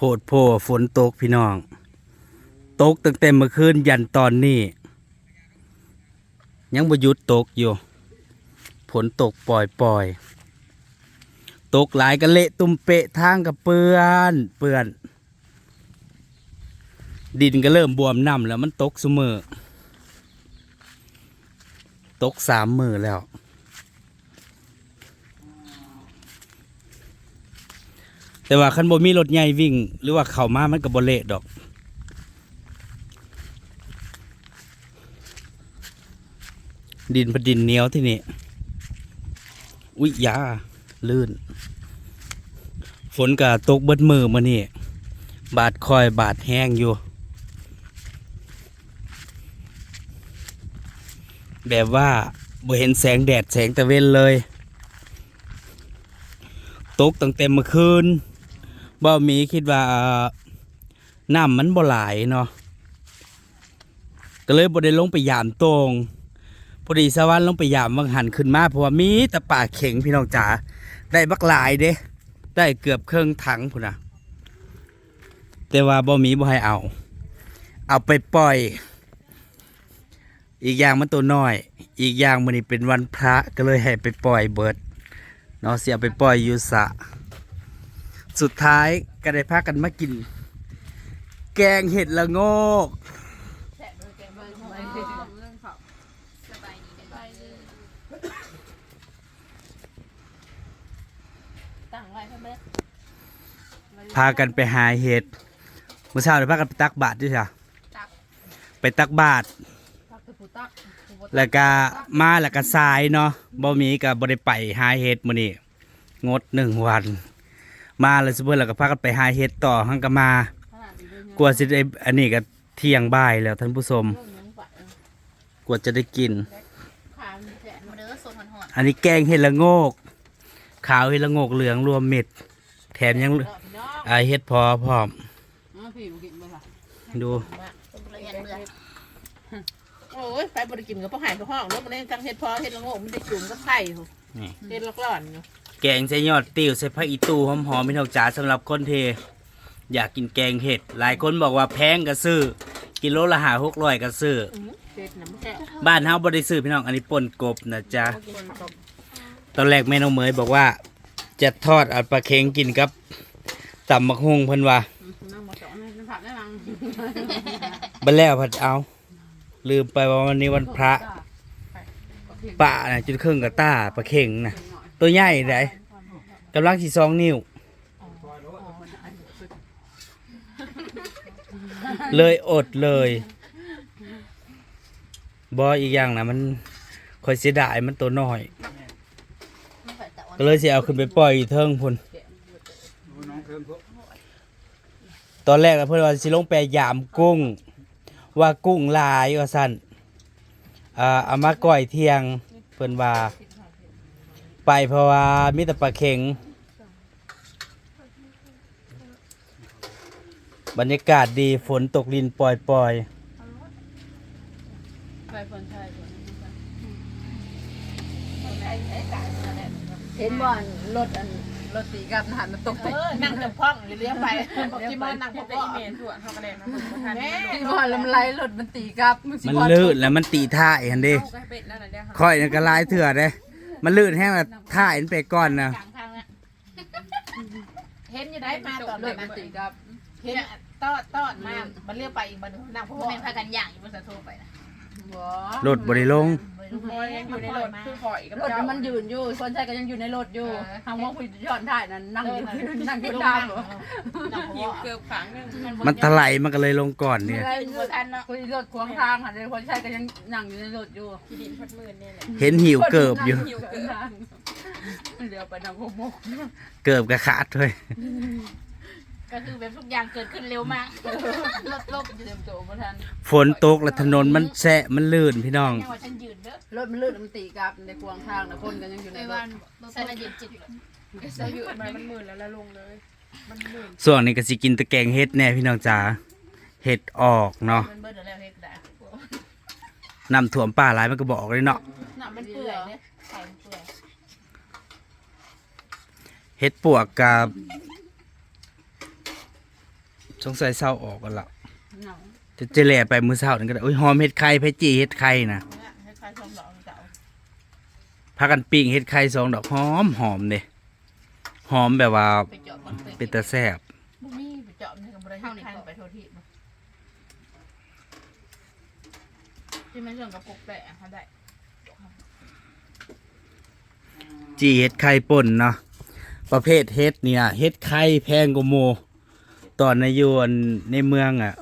โพดโพฝนตกพี่น้อง ตกตั้งแต่เมื่อคืนยันตอนนี้ ยังบ่หยุดตกอยู่ฝนตกปล่อยปล่อยๆตกหลายกันเละตุ่มเปะทางกับเปื้อนเปื้อน ดินก็เริ่มบวมน้ำแล้วมันตกเสมอตกสามมือแล้ว แต่ว่าคันบ่มีรถใหญ่วิ่ง หรือว่าเข้ามามันก็บ่เละดอก ดินพดินเหนียวที่นี่อุ๊ยยาลื่น ฝนก็ตกเบิดมือมานี่ บาดคอยบาดแห้งอยู่ แบบว่าบ่เห็นแสงแดดแสงตะเวนเลย ตกตั้งแต่เมื่อคืน บ่มีคิดว่าน้ำมันบ่หลายเนาะก็เลยบ่ได้ลงไปยามตรงพอดีสวรรค์ลงไปยามวังหันขึ้นมาเพราะว่ามีแต่ป่าเข็งพี่น้องจ๋าได้บักหลายเด้ได้เกือบเครึ่องถังพุ่นนะแต่ว่าบ่มีบ่ให้เอา เอาไปปล่อย อีกอย่างมันตัวน้อย อีกอย่างมันนี่เป็นวันพระก็เลยให้ไปปล่อยเบิดเนาะเสียไปปล่อยอยูสระ สุดท้ายก็ได้พากันมากิน แกงเห็ดละโงกพากันไปหาเห็ดเมื่อเช้าได้พากันไปตักบาตรด้วยจ้ะไปตักบาตรพักคือผู้ตักผู้บ่ตักแล้วก็มาแล้วก็สายเนาะบ่มีก็บ่ได้ไปหาเห็ดมื้อนี้งดหนึ่งวัน มาแล้วซุเพิ่นแล้วก็พากันไปหาเห็ดต่อหังก็มาขนาดนี้เลยกลัวสิได้อันนี้ก็เที่ยงบ่ายแล้วท่านผู้ชมเรื่องยังไปกลัวจะได้กินขามแสนมาเด้อสดหอนอันนี้แกงเห็ดละโงก ขาวเห็ดละโงกเหลืองรวมเม็ด แถมยังๆเด้อพี่น้องไอาเห็ดพอพร้อมอ๋อพี่บ่กินบ่ล่ะดูละเอียดเบื่อโอ้ยไปบ่ได้กินกับพ่อหายพ่อห้องแล้วมันได้ทั้งเฮ็ดพอเฮ็ดละโงกมันได้จุ่มกับไข่โหนี่เฮ็ดละกล่อนอยู่ แกงใส่ยอดติ้วใส่ผักอีตูหอมหอมพี่น้องจ๋าสำหรับคนเท อยากกินแกงเห็ด หลายคนบอกว่าแพงก็ซื้อ กิโลละหาหกร้อยก็ซื้ออื้อเฮ็ดน้ำแซ่บบ้านเฮาบ่ได้ซื้อพี่น้องอันนี้ป่นกบนะจ๊ะ คนตบตอนแรกแม่น้องเหมยบอกว่า จะทอดเอาปลาเค็งกินกับตำมักฮุงเพิ่นว่านั่งมาสอนให้ผักได้มั้งบัดแล้วพัดเอา ลืมไปว่าวันนี้วันพระปะนะจุดครึ่งกับตาปลาเค็งนะ ตัวใหญ่ได้กำลังสิสองนิ้ว เลยอดเลยบออีกอย่างนะมันคอยเสียดายมันตัวน้อย ก็เลยเสิเอาขึ้นไปปล่อยเทิงพุ่นตอนแรกนะเพื่อนว่าสิลงไปยามกุ้ง ว่ากุ้งลายว่าสั่นอ่าเอามาก่อยเทียงเพื่อนว่า ไปเพราะว่ามีแต่ปลาเข็ง บรรยากาศดีฝนตกลินปล่อยปล่อยไปคนไทยเห็นบ่อนรถอันรถตีกับหันมาตกไปเออนั่งจับพ่องเลี้ยงไปที่มันนั่งพ่องเมนถั่วเขากระเด็นนะผมประทานแม่ที่บ่อนแล้วมันไล่รถมันตีกับมันสิมันบ่อลื่นแล้วมันตีท่ายหันเดิเขาก็ให้เป็ดนั่นแหละเดี๋ยวค่อยนั่นก็ลายเถื่อเด้ มันลื่นแห้งแล้วท่ายมันไปก่อนนะกลางทางละเห็นอยู่ได้มาตอนรเลถยมันตีกับเห็นตอดตอดมามันเลี้ยวไปอีกบันนั่งพ่อพ่อแม่พากันย่างอยู่บนสะโทรไปนะบ่รถบริลง ลูกน้อยยังอยู่ในรถคือหอยกับรถเจ้ามันยืนอยู่คนใช้ก็ยังอยู่ในรถอยู่ทางว่าคุยย้อนถ่ายนั้นนั่งอยู่นั่งอยู่ทางบ่นั่งหิพ่วอเกือบขังหนึงมันถลายมันก็เลยลงก่อนเนี่ยไล่รถคุยรถขวางทางหันเลยคนใช้ก็ยังนั่งอยู่ในรถอยู่ที่ดินพัดมือเนี่ยแหละเห็นหิวเกิบอยู่ หิวเกิบเดี๋ยวไปนั่งโมกเกิบกระขาดเลยก็คือแบบทุกอย่างเกิดขึ้นเร็วมากลดลบเตรียมตัวบ่ทันฝนตกแล้วถนนมันแฉะมันลื่นพี่น้อง ยังว่าฉันยืนเด้อ รถมันลื่นมันตีกับในขวางทางนะคนก็ยังอยู่ในไอ้รวัถนฉันน่ะยืนจิตเราอยู่มามันหมื่นแล้วแล้วลงเลย มันหมื่นส่วนนี้ก็สิกินแตะแกงเห็ดแน่พี่น้องจ๋าเห็ดออกเนาะมันเบิดแล้วเฮ็ดได้น้ำถ่วมป่าหลายมันก็บอกเลยเนาะน่ะมันเปื่อยเนี่ยไข่มันเปื่อยเห็ดปวกกับสงสัยเศร้าออกกันละเหงาจะเจแหล่ไปมื้อเช้านั่นก็ได้อุ้ยหอมเฮ็ดไข่เพชรจีเฮ็ดไข่นะ เนี่ยให้ใครชมดอกเจ้าพากันปิ้งเฮ็ดไข่สองดอกหอมหอมเด้หอมแบบว่าไปเจาะมันไปเป็นตาแซ่บบุมีไปเจาะมันกับบริษัทคันไปโทษทีบ่ที่ไม่เรื่องกับปกแปะเขาได้จีเฮ็ดไข่ป่นเนาะประเภทเฮ็ดเนี่ยเฮ็ดไข่แพงกว่าโม ตอนในอยวนในเมืองอะ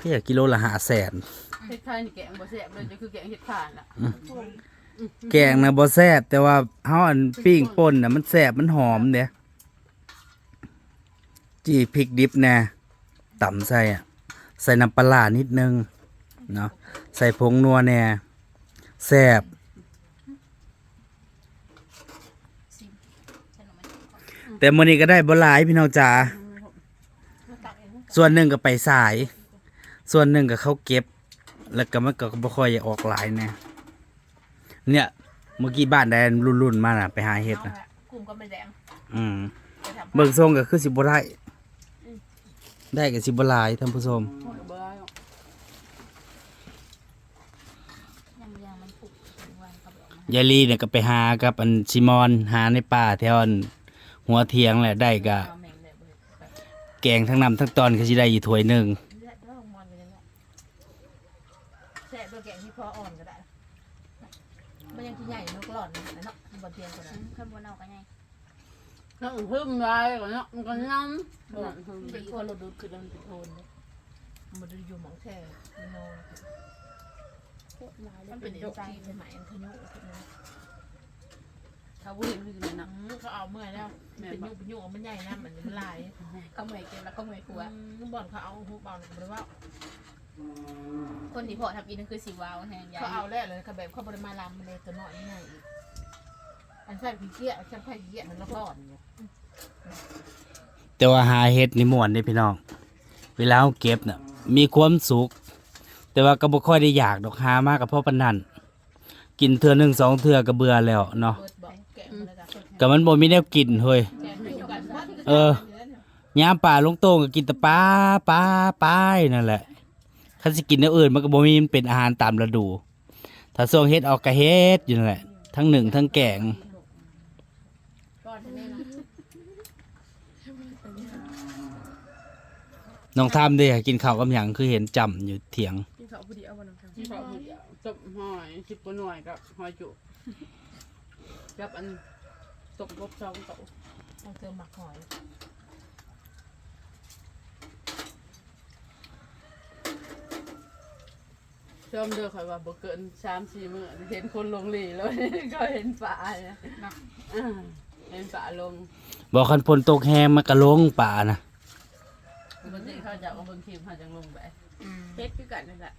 ก็อยากกิโลละห้าแสน เฮ็ดไข่นี่แกงบ่แซ่บเลยจะคือแกงเฮ็ดข่านล่ะแกงนะบ่แซ่บแต่ว่าเฮาอันปิ้งป่นน่ะมันแซ่บมันหอมเด้จีพริกดิบแน่ต่ำใส่อะใส่น้ำปลาร้านิดนึงเนาะใส่ผงนัวแน่แซ่บแต่มื้อนี้ก็ได้บ่หลายพี่น้องจ๋าส่วนหนึ่งก็ไปสาย ส่วนหนึ่งก็เขาเก็บ แล้วก็มันก็บ่ค่อยออกหลายแน่เนี่ย เมื่อกี้บ้านแดนรุ่นๆมาน่ะ ไปหาเฮ็ดเอาน่ะละกลุ่มก็ไม่แดงอืมไปทำเบิ่งทรงก็คือสิบ่ได้ได้ก็สิบ่หลายท่านผู้ชมโอ้ยบ่ได้หรอกยังยังมันผูกถึงวันเขาบอกมายายลีเนี่ยก็ไปหากับอันซิมอนหาในป่าแถวอันหัวเทียงแหละได้ก็เอาแมงเนี่ยไปไปแกงทั้งน้ำทั้งตอนก็สิได้อยู่ถ้วยหนึง เลือดเท่ามอนไปเลยแหละ แช่ตัวแกงที่พออ่อนก็ได้ มันยังที่ใหญ่นกหลอดนะเนาะบนเตียงคนนั้นเพิ่มบนเอากันไงน้องพึ่มได้ก็เนาะมันก็น้ำน้องพึ่มเป็นคนเราดูดคือเราเป็นโทนเนี่ยมันจะอยู่หมองแช่มันโนมันเป็นดอกที่ใช่ไหมอันขยุถ้าบ่เห็นคือเลยนะเขาเอาเมื่อยแล้วเป็นยุเป็นยุมันใหญ่นะมันมันลายเขาเมื่อยเกินแล้วก็เมื่อยผัวอืมบ่อนเขาเอาหุบเอาหรือว่า คนที่พอทำอีนั่นคือสีวาวแทนยาเขายเอาแล้วเลยเขาแบบเขาบริมาลำมันเลยตัวน้อยนี่ไงอีกอันใช่ผีเกี้ยอันใช่ไผ่เกี้ยมันละก่อนอยู่แต่ว่าหาเฮ็ดนี่ม่วนเด้พี่น้อง เวลาเราเก็บน่ะมีความสุข แต่ว่าก็บ่ค่อยได้อยากดอกหามากกับพ่อปานนั้นกินเทื่อหนึงสองเทื่อก็เบื่อแล้วเนาะเปิดบอกแกะมาแล้วจ้ะก็มันบ่มีแนวกินเฮ้ย แกะอยู่กันว่าเออ ยามป่าลงโตงก็กินแต่ปลาปลาปลายนั่นแหละ คันสิกินแนวอื่นมันก็บ่มีมันเป็นอาหารตามฤดู ถ้าส่วงเฮ็ดออกก็เฮ็ดอยู่นั่นแหละ ทั้งหนึ่งทั้งแกง น้องทามเด้อกินข้าวกับหยังคือเห็นจำอยู่เถียง กินข้าวพอดีเอาวันน้ำทางที่เขาพูดอะจบหอยสิบกว่าหน่วยกับหอยจุกับอันตกกบสองโตต้องเติมหมักหอย ชมเด้อข่อยว่าบ่เกินสามสี่มื้อเห็นคนลงหลีแล้ว ก็เห็นป่าเนี่ยอ่าเห็นป่าลงบอกคันพนตกแฮงมันก็ลงป่านะปกติเขาจะเอาเบิ่งคลิปเขาจะลงไปเฮ็ดคือกันนั่นแหละ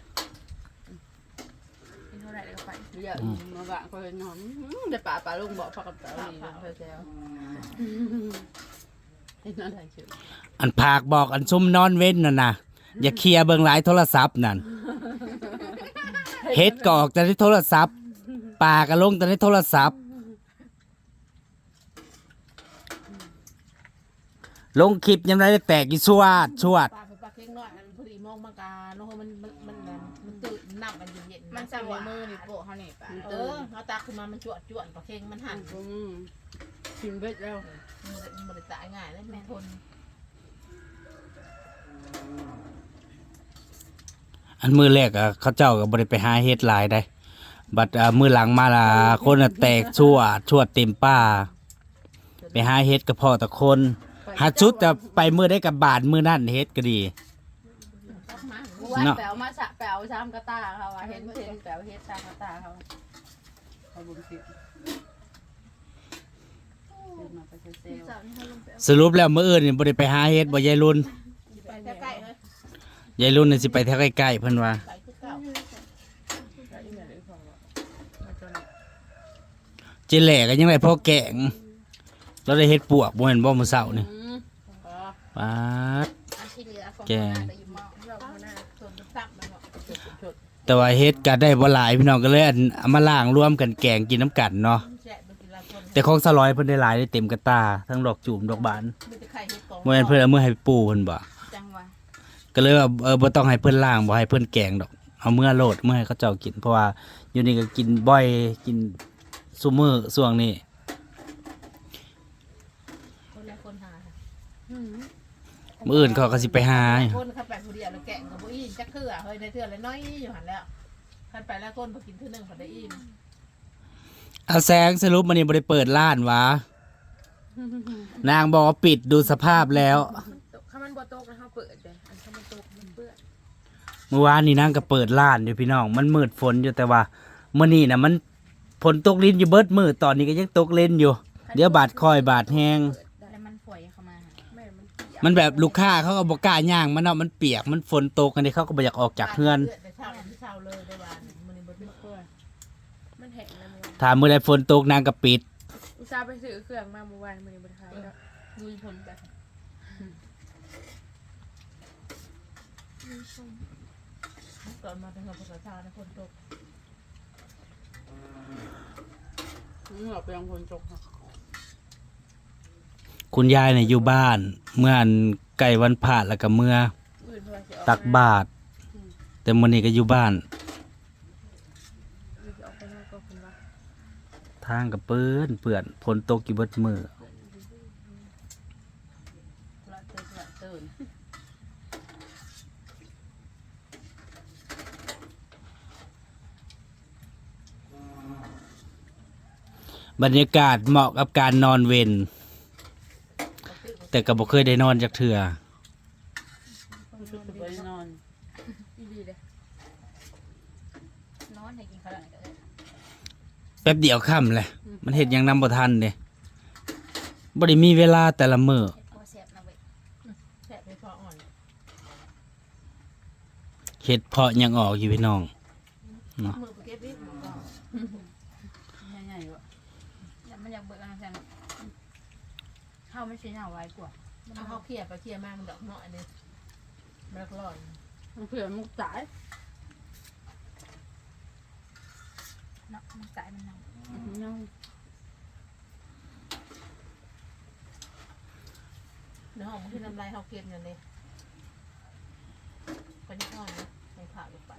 กินเท่าไหร่แล้วก็ไปเยอะมาบะเขาเห็นหอมอื้อแต่ป่าป่าลงบอกพอกับป่าหลีเพิ่นแซวเห็นอะไรชื่ออันภาคบอกอันซุ่มนอนเว้นน่ะนะอย่าเคลียร์เบิ่งหลายโทรศัพท์นั่น เฮ็ดก็ออกแต่ในโทรศัพท์ป่าก็ลงแต่ในโทรศัพท์ ลงคลิปยังไงแตกอีสวดชวดปลาไปปลาเค้กน้อยมันพอดีมองมากาโลหะมันมันมันมันตื่นน้ำมันเย็นๆมันสั่งในมือนี่โปะเขานี่ปะเออเขาตักขึ้นมามันจวดจวดปลาเค้กมันหั่นอืมกินเบ็ดแล้วมันมันตายง่ายแล้วมันทน อันมือแรกอะเขาเจ้าก็บ่ได้ไปหาเฮ็ดหลายได้ บัดอ่ามือหลังมาละคนน่ะแตกชั่วชั่วเต็มป่า ไปหาเฮ็ดก็พอแต่คนหาชุดแต่ไปมือได้กับบาทมือนั่นเฮ็ดก็ดีตักมากูว่าเนาะ แปลวมาสะแปลวซ้ำกระตาเขาอะเห็นเห็นแปลวเฮ็ดซ้ำกระตาเขาเขาบุญสิเดินมาไปเซลล์สรุปแล้วมื้ออื่นนี่บ่ได้ไปหาเฮ็ดบ่ยายรุ่น ไปใกล้ๆเลย ยายรุ่นนี่สิไปแถวใกล้ๆเพิ่นว่าไปคือเก่าจิแหล่ก็ยังได้พอแกงเราได้เฮ็ดปวกบ่เห็นบ่มื้อเช้านี่อืมอ๋อป๊าดอันที่เหลือของแกงแต่อยู่หม้อเราหน้าส่วนตักมันเนาะชดแต่ว่าเฮ็ดก็ได้บ่หลายพี่น้องก็เลยอันเอามาล้างรวมกันแกงกินน้ำกันเนาะแฉะไปกินละคนแต่ของสลอยเพิ่นได้หลายได้เต็มกระตาทั้งดอกจูมดอกบานมีแต่ไข่เห็ดกองบ่แม่นเพิ่นเอามือให้ปู่เพิ่นบ่จังหวะ ก็เลยว่าเออบ่ต้องให้เพิ่นล้างบ่ให้เพิ่นแกงดอก เอาเมื่อโลดเมื่อให้เขาเจ้ากิน เพราะว่าอยู่นี่ก็กินบ่อยกินซุมื้อช่วงนี้คนละคนหามื้ออื่นเขาก็สิไปหาคนเข้าไปผู้เดียวแล้วแกะกับผู้อิ่มจักเทื่อเฮ้ยในเทื่อเลยน้อยอยู่หันแล้วคันไปแล้วก้นพอกินเทื่อหนึงพอได้อิ่มเอาแสงสรุปมันนี่บ่ได้เปิดร้านวะนางบอกว่าปิดดูสภาพแล้วข้ามัน บ่ตกนะคะเปิดเลยอันข้ามันตกมันเปื้อนเมื่อวานนี่นางก็เปิดร้านอยู่พี่น้อง มันมืดฝนอยู่แต่ว่ามื้อนี้น่ะมันฝนตกลิ้นอยู่เบิดมืดตอนนี้ก็ยังตกเล่นอยู่ เดี๋ยวบาดคอยบาดแห้ง เปิดได้แล้วมันฝอยเข้ามาแม่มันเปียกมันแบบลูกค้าเขาก็บอกกล้าย่างมันเนาะมันเปียกมันฝนตกกันนี่เขาก็บ่อยากออกจากเฮือน แต่เช้าที่เช้าเลยได้วานมันนี่บ่ได้เปื่อยมันแห้งแล้วมันถ้ามื้อใดฝนตกนางก็ปิด อุตส่าห์ไปซื้อเครื่องมาเมื่อวานมันยังบ่ได้ขายแล้วลุยผลแบ บก่อนมาถึงกับภาษาชาในคนตกเหงาไปยังคนจกค่ะคุณยายเนี่ยอยู่บ้าน เมื่ออันไก่วันพระแล้วก็เมื่ออื่นเพื่อสิออกตักบาตรแต่มื้อนี้ก็อยู่บ้านอื่นสิออกไปนอกก็คุณว่าทางก็เปื้อนเปื้อนฝนตกอยู่เบิดมือ ละเติร์ละเติร์น บรรยากาศเหมาะกับการนอนเวนแต่ก็บ่เคยได้นอนจักเทื่อชุดจะไปนอนอีดีเลยนอนให้กินข้าวหลังก็ได้แป๊บเดียวค่ำเลยมันเฮ็ดหยังนำบ่ทันเด้บ่ได้มีเวลาแต่ละมื้อเฮ็ดตัวแซ่บนะเว้ยแฉะไปพออ่อนเฮ็ดเพาะหยังออกอยู่พี่น้องมือไปเก็บวิกก็ ใหญ่ๆวะ แล้วมันอยากเบิกอะไรแซงข้าวไม่ใช่เหงาไว้กว่าเอาเขาเคลียร์ไปเคลียร์มามันดอกเนาะอันนี้มันรักร้อนมันเผื่อมุกตายเนาะมันตายมันเน่ายังในห้องมันที่น้ำลายเขาเก็บอยู่เลยไปนิดหน่อยนะในผ่าลงไป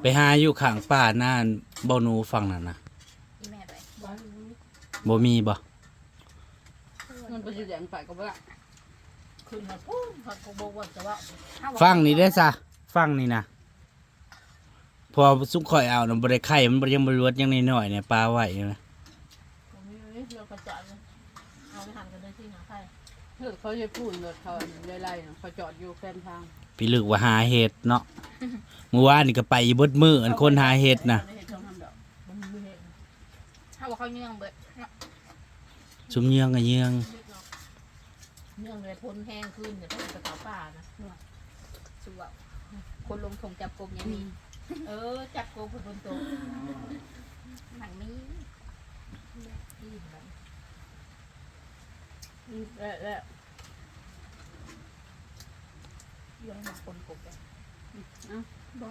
ไปหาอยู่ข้างป่าน่านบ่หนูฟังนั่นน่ะอีแม่ไป บ่มีบ่มันไปอยู่แดงไปก็บ่ละขึ้นมาปุ้มเขาก็บอกว่าจะว่าฟังนี่ได้ซะฟังนี่นะพอสุกข่อยเอาน่ะบ่ได้ไข่มันบ่ยังบ่รวดยังน้อยๆเนี่ยปลาไว้อยู่นะผมมีเรากระจายเลยเอาไปหั่นกันเลยที่หาไข่เฮ้ยเขาจะพูดรถเขาไล่ๆน่ะเขาจอดอยู่แฟนทางพี่ลึกว่าหาเห็ดเนาะเมื่อวานนี่ก็ไปอยู่เบิดมืออันคนหาเห็ดนะเห็ดช่องทำดอกมันมีเห็ดถ้าว่าเขาเนื่องเบิด เนาะชุมเยืองกับเยืองเล็กเนาะเนื่องเลยพ้นแห้งขึ้นเนี่ยต้องไปเผาป่านะสู้เอาคนลงทงจับกบยังมีเออ จับโกงคนโตหนังนี้ที่แบบและและย้อนมาคนกบเลยบ่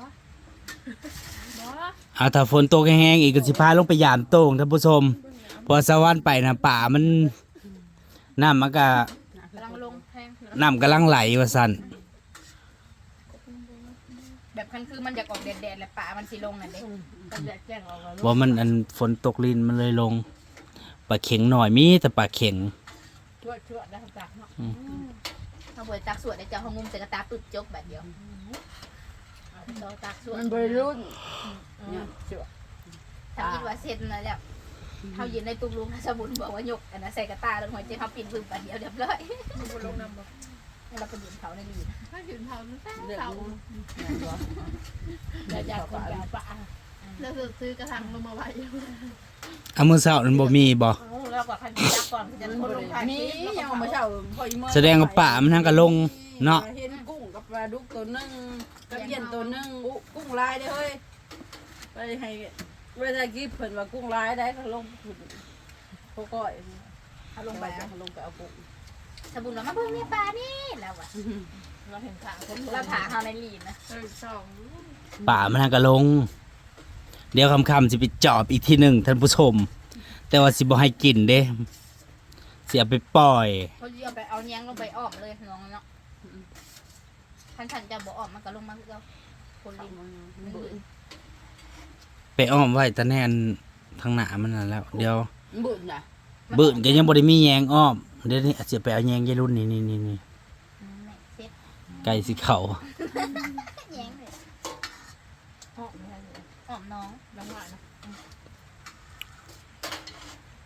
บ่เอาถ้าฝนตกแห้งๆอีกก็สิพาลงไปยามโต่งท่านผู้ชม พอสวรรค์ไปนะป่ามันน้ำมันก็กำลังลงแพงน้ำกำลังไหลว่าสั่นแบบคันคือมันอยากออกแดดๆแหละป่ามันสิลงน่ะเด้ก็แยกแจ้งออกมาว่ามันอันฝนตกลินมันเลยลงปลาเข็งหน่อยมีแต่ปลาเข็งชั่วชั่วได้ทำจากเนาะเอาเบิดตักสวดได้เจ้าห้องมุมใส่กระตาปึกจกแบบเดียวเราตักส่วนมันบริรุ่นเอเนี่อยเชื่อถ้าคิดว่าเสร็จนะแล้ว เขายืนในตุ้มลุงสมุนบอกว่ายกอันนั้นใส่กระตาแล้วหัวใจเขาปิ่นพึ่งแบบเดียวเรียบร้อยมันบ่ลงน้ำบ่แล้วเราก็ยืนเขาในนี่ถ้ายืนเผามันแซ่เรื่องเผานู้นเราอยากคนยาวป่าแล้วซื้อกระถางลงมาไว้เอามือเช้านั้นบ่มีบ่เอาเราก็คันยักก่อนจะมันคนบลริงถ่ายมียังมาเช่าพออีเมื่อแสดงว่าป่ามันทั้งกะลงเนาะเห็นกุ้งกับปลาดุกตัวหนึงกับเย็นตัวหนึงอุ๊กุ้งลายได้อเฮ้ยไปให้ เวลากี้เพิ่นว่ากุ้งลายได้เขาลงถุนพวกก้อยเขาลงไปเขาลงไปเอากุ้งสมุนว่ามาเพิ่งมีปลานี่แล้วอะเราเห็นขางคนเราถาเขาในลีนนะเออสองป่ามันทั้งกะลง เดี๋ยวคำๆสิไปจอบอีกทีหนึ่งท่านผู้ชม แต่ว่าสิบ่ให้กินเด้เสียไปปล่อย เขาเอาไปเอาแยงลงไปออมเลยน้องเนาะท่านท่านจะบอกออมมันก็ลงมาเราคนลินมันบืน ไปอ้อมไว้ตะแนนทางหน้ามันนั่นแล้ว เดี๋ยวบุญน่ะบื้นก็ยังบ่ได้มีแยงอ้อมเดี๋ยวนี้อาจจะไปเอาแยงยายรุ่นนี่นี่นี่นี่อืมแม่เซ็ตไก่สิเขาแยงเลยห้องไม่ได้เลยอ้อมน้องน้ำหวานนะ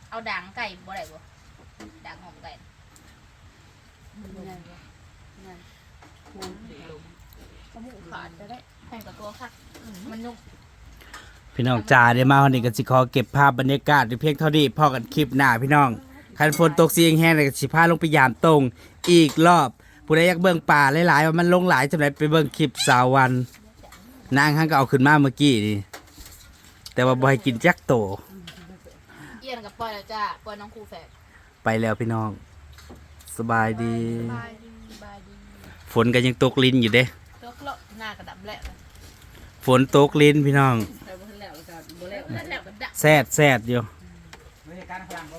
เอาด่างไก่บ่ได้บ่ด่างหอมไก่นั่นนั่นคูณสิลงสมูกขาดจะได้แพงกว่าตัวค่ะมันนุ่ม พี่น้องจ๋าได้มาวันนี้ก็สิขอเก็บภาพบรรยากาศไว้เพียงเท่านี้พอกันคลิปหน้าพี่น้องคันฝนตกเสียงแห้งเลยก็สิพาลงไปยามตรงอีกรอบผู้ใดอยากเบิ่งป่าหลายๆว่ามันลงหลายจังไดไปเบิ่งคลิปสาววัน นางฮั่นก็เอาขึ้นมาเมื่อกี้นี่แต่ว่าบ่ให้กินจักโต เอียนกับปล่อยแล้วจ้าปล่อยน้องครูแฝดไปแล้วพี่น้อง สบายดีบายดีบายดีฝนก็ยังตกลิ้นอยู่เด้ยกเลาะหน้ากระดับแหละ ฝนตกลิ้นพี่น้องแต่บ่ทัน แล้วก็บ่แล้วนั่นแหละก็ดักแซดแซดอยู่